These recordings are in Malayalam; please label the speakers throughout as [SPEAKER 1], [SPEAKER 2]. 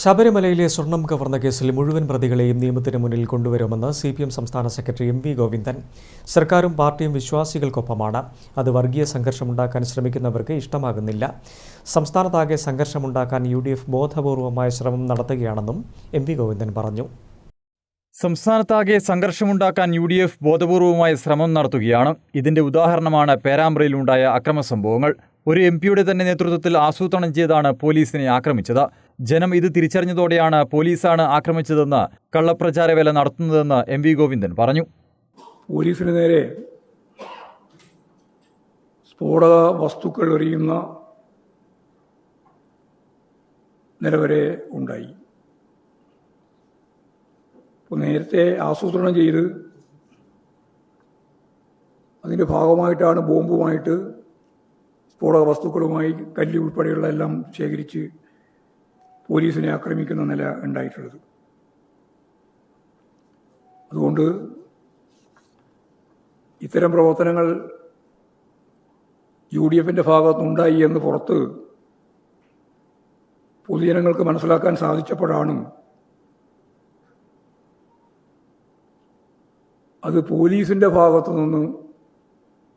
[SPEAKER 1] ശബരിമലയിലെ സ്വർണം കവർന്ന കേസിൽ മുഴുവൻ പ്രതികളെയും നിയമത്തിന് മുന്നിൽ കൊണ്ടുവരുമെന്ന് സി പി എം സംസ്ഥാന സെക്രട്ടറി എം വി ഗോവിന്ദൻ. സർക്കാരും പാർട്ടിയും വിശ്വാസികൾക്കൊപ്പമാണ്. അത് വർഗീയ സംഘർഷമുണ്ടാക്കാൻ ശ്രമിക്കുന്നവർക്ക് ഇഷ്ടമാകുന്നില്ല. സംസ്ഥാനത്താകെ സംഘർഷമുണ്ടാക്കാൻ യു ഡി എഫ് ബോധപൂർവമായ ശ്രമം നടത്തുകയാണെന്നും എം വി ഗോവിന്ദൻ പറഞ്ഞു.
[SPEAKER 2] സംസ്ഥാനത്താകെ സംഘർഷമുണ്ടാക്കാൻ യു ഡി എഫ് ബോധപൂർവമായ ശ്രമം നടത്തുകയാണ്. ഇതിന്റെ ഉദാഹരണമാണ് പേരാമ്പ്രയിലുണ്ടായ അക്രമ സംഭവങ്ങൾ. ഒരു എം പിയുടെ തന്നെ നേതൃത്വത്തിൽ ആസൂത്രണം ചെയ്താണ് പോലീസിനെ ആക്രമിച്ചത്. ജനം ഇത് തിരിച്ചറിഞ്ഞതോടെയാണ് പോലീസാണ് ആക്രമിച്ചതെന്ന് കള്ളപ്രചാരവേല നടത്തുന്നതെന്ന് എം വി ഗോവിന്ദൻ പറഞ്ഞു.
[SPEAKER 3] പോലീസിന് നേരെ സ്ഫോടക വസ്തുക്കൾ എറിയുന്ന നിലവരെ ഉണ്ടായി. നേരത്തെ ആസൂത്രണം ചെയ്ത് അതിന്റെ ഭാഗമായിട്ടാണ് ബോംബുമായിട്ട് സ്ഫോടക വസ്തുക്കളുമായി കല്ല് ഉൾപ്പെടെയുള്ള എല്ലാം ശേഖരിച്ച് പോലീസിനെ ആക്രമിക്കുന്ന നില ഉണ്ടായിട്ടുള്ളത്. അതുകൊണ്ട് ഇത്തരം പ്രവർത്തനങ്ങൾ യു ഡി എഫിന്റെ ഭാഗത്തുനിന്നുണ്ടായി എന്ന് പുറത്ത് പൊതുജനങ്ങൾക്ക് മനസ്സിലാക്കാൻ സാധിച്ചപ്പോഴാണ് അത് പോലീസിന്റെ ഭാഗത്തു നിന്ന്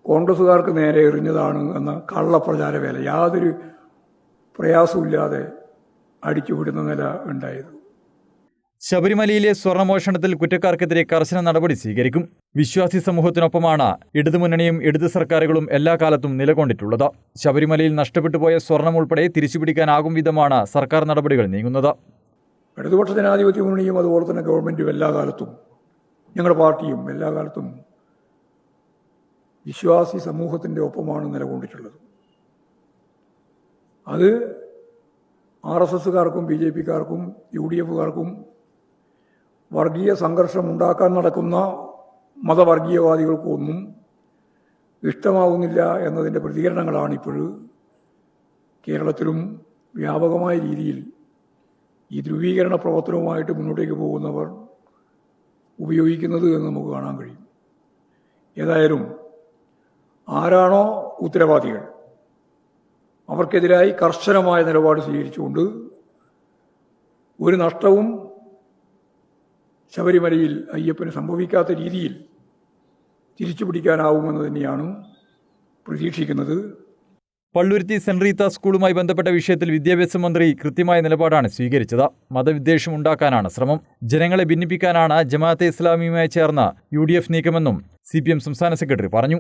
[SPEAKER 3] കോൺഗ്രസ്സുകാർക്ക് നേരെ എറിഞ്ഞതാണ് എന്ന കള്ളപ്രചാര വേല. യാതൊരു പ്രയാസമില്ലാതെ അടിച്ചുവിടുന്ന നില ഉണ്ടായത്.
[SPEAKER 2] ശബരിമലയിലെ സ്വർണമോഷണത്തിൽ കുറ്റക്കാർക്കെതിരെ കർശന നടപടി സ്വീകരിക്കും. വിശ്വാസി സമൂഹത്തിനൊപ്പമാണ് ഇടതുമുന്നണിയും ഇടതു സർക്കാരുകളും എല്ലാ കാലത്തും നിലകൊണ്ടിട്ടുള്ളത്. ശബരിമലയിൽ നഷ്ടപ്പെട്ടു പോയ സ്വർണം ഉൾപ്പെടെ തിരിച്ചുപിടിക്കാനാകും വിധമാണ് സർക്കാർ നടപടികൾ നീങ്ങുന്നത്.
[SPEAKER 3] ഇടതുപക്ഷ ജനാധിപത്യ മുന്നണിയും അതുപോലെ തന്നെ ഗവൺമെന്റും എല്ലാ കാലത്തും ഞങ്ങളുടെ പാർട്ടിയും എല്ലാ കാലത്തും വിശ്വാസി സമൂഹത്തിന്റെ ഒപ്പമാണ് നിലകൊണ്ടിട്ടുള്ളത്. അത് ആർ എസ് എസുകാർക്കും ബി ജെ പിക്കാർക്കും യു ഡി എഫുകാർക്കും വർഗീയ സംഘർഷം ഉണ്ടാക്കാൻ നടക്കുന്ന മതവർഗീയവാദികൾക്കൊന്നും ഇഷ്ടമാവുന്നില്ല എന്നതിന്റെ പ്രതികരണങ്ങളാണ് ഇപ്പോൾ കേരളത്തിലും വ്യാപകമായ രീതിയിൽ ഈ ധ്രുവീകരണ പ്രവർത്തനവുമായിട്ട് മുന്നോട്ടേക്ക് പോകുന്നവർ ഉപയോഗിക്കുന്നത് എന്ന് നമുക്ക് കാണാൻ കഴിയും. ഏതായാലും ആരാണോ ഉത്തരവാദികൾ? അവർക്കെതിരായി കർശനമായ നിലപാട് സ്വീകരിച്ചുകൊണ്ട് ഒരു നഷ്ടവും ശബരിമലയിൽ അയ്യപ്പന് സംഭവിക്കാത്ത രീതിയിൽ തിരിച്ചു പിടിക്കാനാവുമെന്ന് തന്നെയാണ് പ്രതീക്ഷിക്കുന്നത്.
[SPEAKER 2] പള്ളുരുത്തി സെന്റ് റീത്ത സ്കൂളുമായി ബന്ധപ്പെട്ട വിഷയത്തിൽ വിദ്യാഭ്യാസ മന്ത്രി കൃത്യമായ നിലപാടാണ് സ്വീകരിച്ചത്. മതവിദ്വേഷം ഉണ്ടാക്കാനാണ് ശ്രമം. ജനങ്ങളെ ഭിന്നിപ്പിക്കാനാണ് ജമാഅത്തെ ഇസ്ലാമിയുമായി ചേർന്ന യു ഡി എഫ് നീക്കമെന്നും സി പി എം സംസ്ഥാന സെക്രട്ടറി പറഞ്ഞു.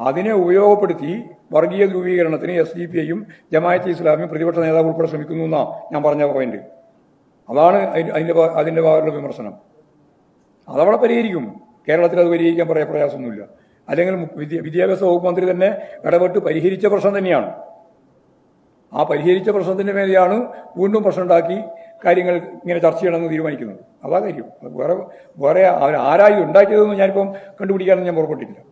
[SPEAKER 3] അതിനെ ഉപയോഗപ്പെടുത്തി വർഗീയ ധ്രുവീകരണത്തിന് എസ് ഡി പി ഐയും ജമായത്ത് ഇസ്ലാമിയും പ്രതിപക്ഷ നേതാവ് ഉൾപ്പെടെ ശ്രമിക്കുന്നു എന്നാ ഞാൻ പറഞ്ഞ പോയിന്റ് അതാണ് അതിന്റെ ഭാ- ഭാഗത്തുള്ള വിമർശനം. അതവിടെ പരിഹരിക്കും. കേരളത്തിൽ അത് പരിഹരിക്കാൻ പറയാൻ പ്രയാസമൊന്നുമില്ല. അല്ലെങ്കിൽ വിദ്യാഭ്യാസ വകുപ്പ് മന്ത്രി തന്നെ ഇടപെട്ട് പരിഹരിച്ച പ്രശ്നം തന്നെയാണ്. ആ പരിഹരിച്ച പ്രശ്നത്തിന്റെ മേലെയാണ് വീണ്ടും പ്രശ്നം ഉണ്ടാക്കി കാര്യങ്ങൾ ഇങ്ങനെ ചർച്ച ചെയ്യണമെന്ന് തീരുമാനിക്കുന്നത്. അതാ കാര്യം. വേറെ വേറെ അവർ ആരായി ഉണ്ടാക്കിയതെന്ന് ഞാനിപ്പം കണ്ടുപിടിക്കാനൊന്നും ഞാൻ പുറപ്പെട്ടിട്ടില്ല.